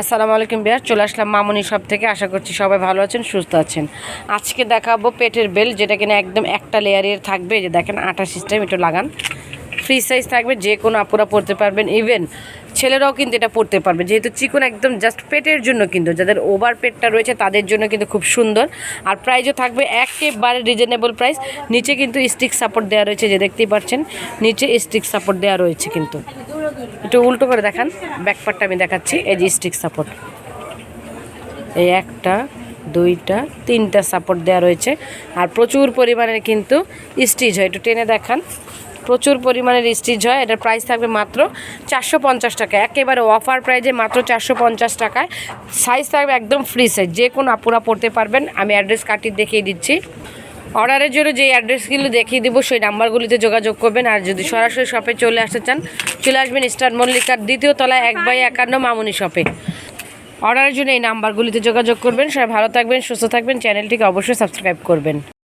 আসসালামু আলাইকুম বিয়ার, চলে আসলাম মামুনি সব থেকে। আশা করছি সবাই ভালো আছেন, সুস্থ আছেন। আজকে দেখাবো পেটের বেল, যেটা কিনা একদম একটা লেয়ারের থাকবে। যে দেখেন, আটা সিস্টেম একটু লাগান। ফ্রি সাইজ থাকবে, যে কোনো আপুরা পড়তে পারবেন। ইভেন ছেলেরাও কিন্তু এটা পড়তে পারবে। যেহেতু চিকন একদম জাস্ট পেটের জন্য কিন্তু, যাদের ওভার পেটটা রয়েছে, তাদের জন্য কিন্তু খুব সুন্দর। আর প্রাইসও থাকবে একেবারে রিজনেবল প্রাইস নিচে কিন্তু স্টিক সাপোর্ট দেওয়া রয়েছে, যে দেখতেই পাচ্ছেন। নিচে স্টিক সাপোর্ট দেওয়া রয়েছে কিন্তু। একটু উল্টো করে দেখান। ব্যাকপার্টটা আমি দেখাচ্ছি, এই যে স্টিক সাপোর্ট এই একটা, দুইটা, তিনটা সাপোর্ট দেওয়া রয়েছে। আর প্রচুর পরিমাণের কিন্তু স্টিচ হয়। একটু টেনে দেখান। প্রচুর পরিমাণের স্টিচ হয়। এটার প্রাইস থাকবে মাত্র চারশো পঞ্চাশ টাকা। একেবারে অফার প্রাইজে মাত্র চারশো পঞ্চাশ টাকায় সাইজ থাকবে একদম ফ্রি সাইজ যে কোনো আপুরা পড়তে পারবেন। আমি অ্যাড্রেস কাটি দেখিয়ে দিচ্ছি। অর্ডারের জন্য যে অ্যাড্রেসগুলো দেখিয়ে দিব, সেই নাম্বারগুলিতে যোগাযোগ করবেন। আর যদি সরাসরি শপে চলে আসতে চান, চলে আসবেন স্টার মল্লিকার দ্বিতীয় তলায় এক বাই একান্ন মামুনি শপে। অর্ডারের জন্য এই নাম্বারগুলিতে যোগাযোগ করবেন। সবাই ভালো থাকবেন, সুস্থ থাকবেন। চ্যানেলটিকে অবশ্যই সাবস্ক্রাইব করবেন।